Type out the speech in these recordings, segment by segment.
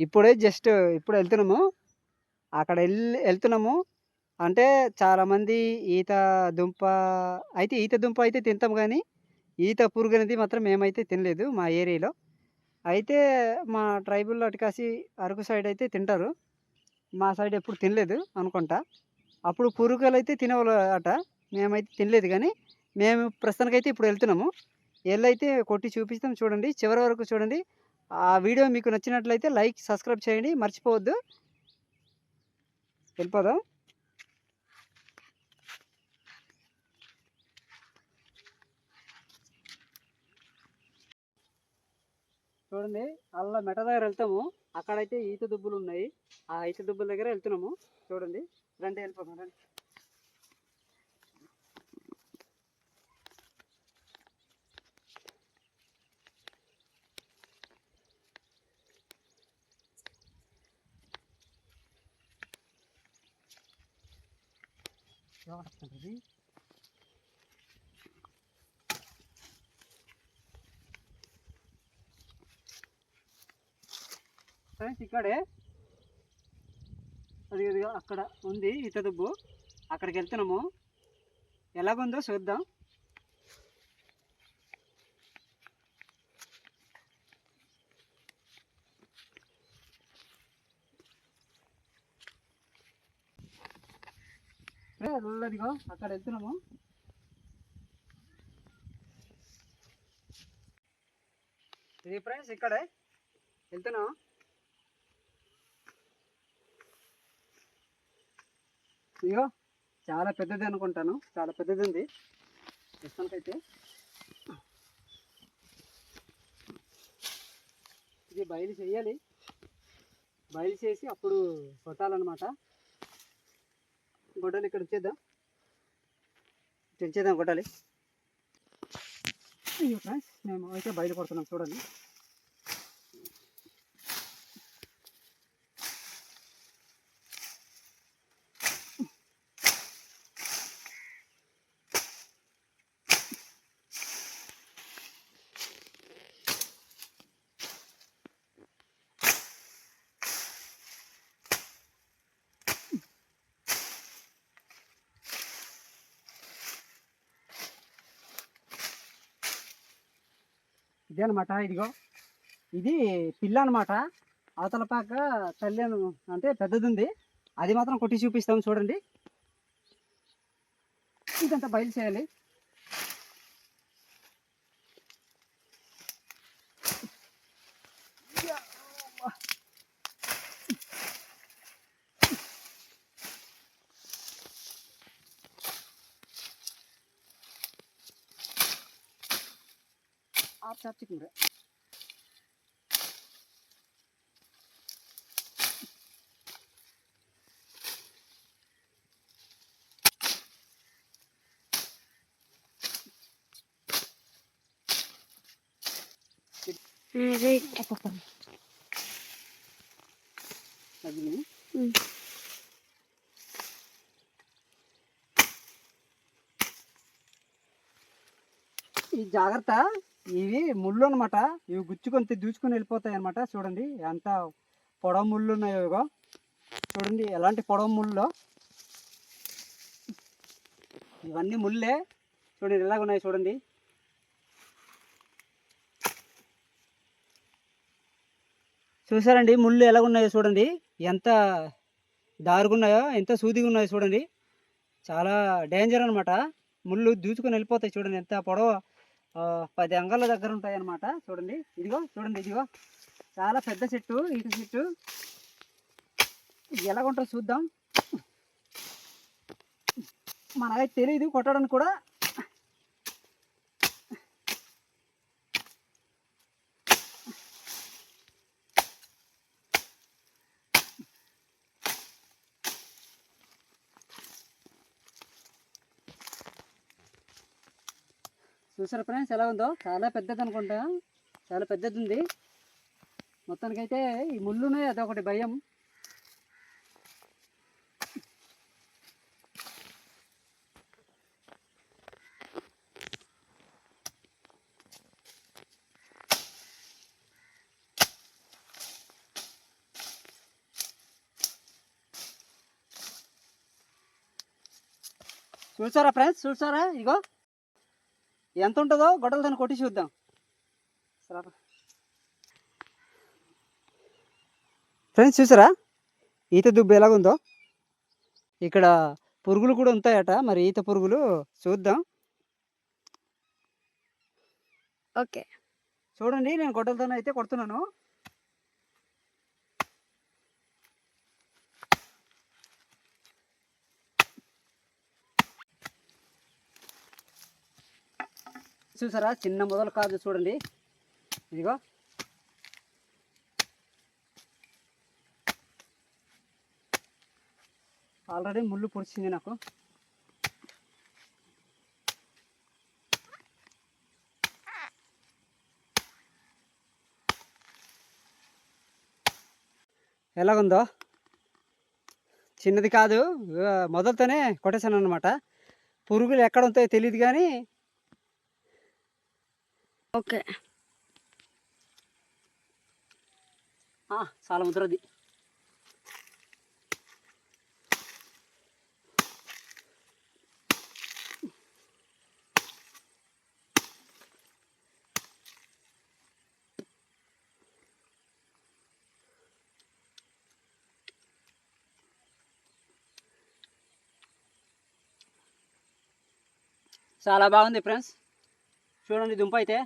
ఇప్పుడే జస్ట్ ఇప్పుడు వెళ్తున్నాము. అక్కడ వెళ్ళి వెళ్తున్నాము. అంటే చాలామంది ఈత దుంప అయితే ఈత దుంప అయితే తింటాం కానీ ఈత పురుగు అనేది మాత్రం మేమైతే తినలేదు మా ఏరియాలో. అయితే మా ట్రైబుల్ అటుకాసి అరకు సైడ్ అయితే తింటారు. మా సైడ్ ఎప్పుడు తినలేదు అనుకుంటా. అప్పుడు పురుగులు అయితే తినేవాళ్ళు అట. మేమైతే తినలేదు కానీ మేము ప్రస్తుతానికైతే ఇప్పుడు వెళ్తున్నాము. వెళ్ళైతే కొట్టి చూపిస్తాం చూడండి. చివరి వరకు చూడండి. ఆ వీడియో మీకు నచ్చినట్లయితే లైక్ సబ్స్క్రైబ్ చేయండి. మర్చిపోవద్దు. వెళ్ళిపోదాం. చూడండి అలా మెట దగ్గర వెళ్తాము. అక్కడైతే ఈత దుబ్బులు ఉన్నాయి. ఆ ఈత దుబ్బుల దగ్గర వెళ్తున్నాము. చూడండి రండి వెళ్ళిపోతాం రండి. ఏమంటుంది ఫ్రెండ్స్ ఇక్కడే. అది ఇదిగో అక్కడ ఉంది ఇత దుబ్బు. అక్కడికి వెళ్తున్నాము. ఎలాగుందో చూద్దాం. ఇదిగో అక్కడ వెళ్తున్నాము ఇది ఫ్రెండ్స్ ఇక్కడే వెళ్తున్నాం ఇగో చాలా పెద్దది అనుకుంటాను. చాలా పెద్దది ఉంది. ప్రస్తుతానికైతే. ఇది బయలు చేయాలి. బయలు చేసి అప్పుడు కొట్టాలన్నమాట. గొడ్డలు ఇక్కడ ఉంచేద్దాం తెంచేద్దాం గొడ్డలి. అయ్యో ఫ్రెండ్స్ మేము అయితే బయలు చూడండి. ఇదే అనమాట ఇదిగో. ఇది పిల్ల అనమాట అవతల పాక తల్లి అంటే పెద్దది ఉంది అది మాత్రం కొట్టి చూపిస్తాం చూడండి. ఇదంతా బయలు చేయాలి. ചാപ്ചാച്ചിക്കൂടെ അതിന് ఈ జాగ్రత్త ఇవి ముళ్ళు అనమాట ఇవి గుచ్చుకొని దూచుకొని వెళ్ళిపోతాయి అనమాట చూడండి ఎంత పొడవ ముళ్ళు ఉన్నాయో ఇగో. చూడండి ఎలాంటి పొడవ ముళ్ళు. ఇవన్నీ ముళ్ళే. చూడండి ఎలాగ ఉన్నాయి చూడండి. చూసారండి ముళ్ళు ఎలాగ ఉన్నాయో చూడండి. ఎంత దారుగున్నాయో ఎంత సూదిగా ఉన్నాయో చూడండి. చాలా డేంజర్ అనమాట ముళ్ళు దూచుకొని వెళ్ళిపోతాయి చూడండి ఎంత పొడవ. పది అంగళ్ళ దగ్గర ఉంటాయి అన్నమాట చూడండి. ఇదిగో చూడండి ఇదిగో. చాలా పెద్ద చెట్టు ఈత చెట్టు. ఎలాగుంటుందో చూద్దాం. మనకైతే తెలియదు కొట్టడానికి కూడా. చూసారు ఫ్రెండ్స్ ఎలా ఉందో? చాలా పెద్దది అనుకుంటా చాలా పెద్దది ఉంది మొత్తానికైతే ఈ ముళ్ళునే అదొకటి భయం. చూసారా ఫ్రెండ్స్? చూసారా? ఇగో. ఎంత ఉంటుందో గొడవలు దాన్ని కొట్టి చూద్దాం. ఫ్రెండ్స్ చూసారా? ఈత దుబ్బు ఎలాగుందో ఇక్కడ పురుగులు కూడా ఉంటాయట. మరి ఈత పురుగులు చూద్దాం. ఓకే. చూడండి నేను గొడ్డలతో అయితే కొడుతున్నాను. చూసారా? చిన్న మొదలు కాదు చూడండి. ఇదిగో. ఆల్రెడీ ముళ్ళు పొడిచింది నాకు. ఎలాగుందో? చిన్నది కాదు. మొదలతోనే కొట్టేశాను అనమాట పురుగులు ఎక్కడ ఉంటాయో తెలియదు కానీ ఓకే ఆ, చాలా ముద్రది చాలా బాగుంది ఫ్రెండ్స్ చూడండి దుంప అయితే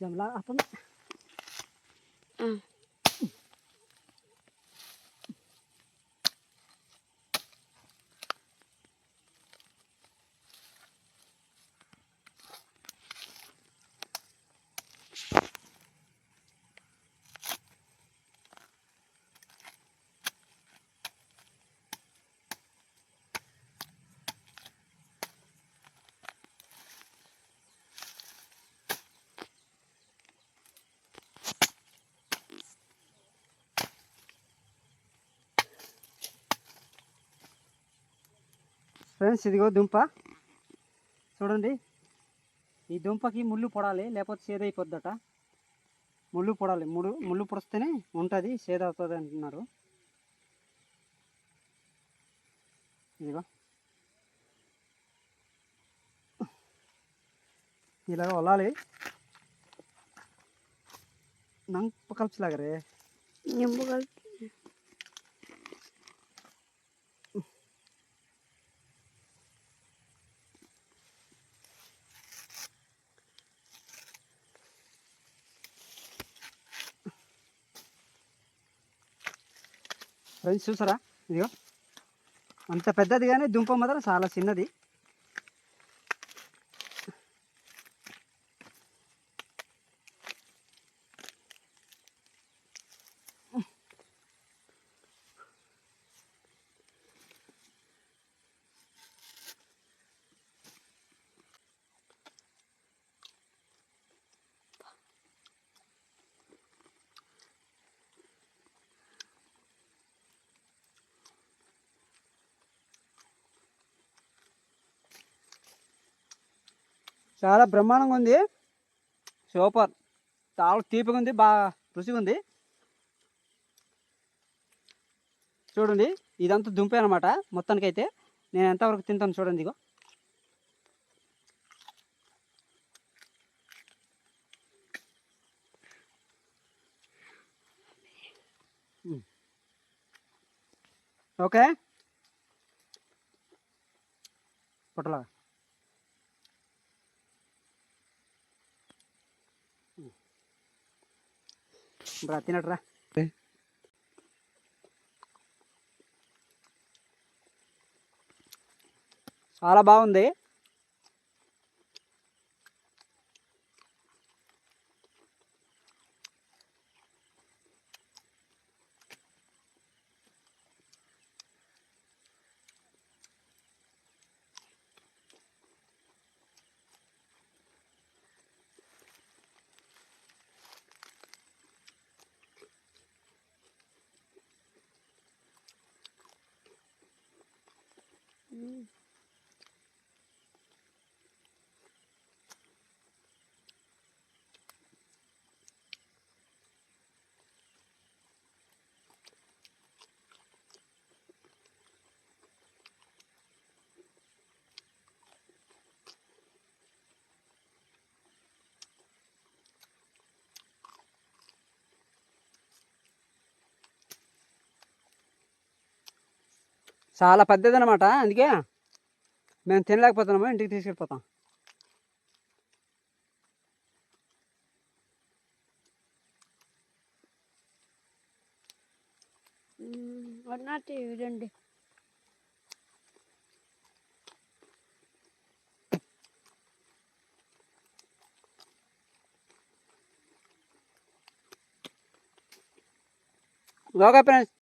Jam lang apa mak? Ah. Friends ఇదిగో దుంప చూడండి ఈ దుంపకి ముళ్ళు పొడాలి లేకపోతే సేద అయిపోద్దట ముళ్ళు పొడాలి ముళ్ళు ముళ్ళు పొడిస్తేనే ఉంటుంది సేద అవుతుంది అంటున్నారు ఇదిగో ఇలాగ వలాలి ನಂಗೆ ಕಲ್ಪಿಸ್ಲಾಗ್ರಿ నింపుగల్ ఫ్రెండ్స్ చూసారా? ఇదిగో. అంత పెద్దది కానీ దుంప మాత్రం చాలా చిన్నది. చాలా బ్రహ్మాండంగా ఉంది. సూపర్. చాలా తీపిగా ఉంది బాగా రుచిగా ఉంది. చూడండి ఇదంతా దుంపే అనమాట మొత్తానికైతే. నేను ఎంతవరకు తింటాను చూడండి ఇగో. ఓకే. పొట్టలాగా. రా తినట్రా చాలా బాగుంది. Hmm. చాలా పెద్దది అనమాట అందుకే మేము తినలేకపోతున్నాము ఇంటికి తీసుకెళ్ళిపోతాం. రండి ఓకే ఫ్రెండ్స్.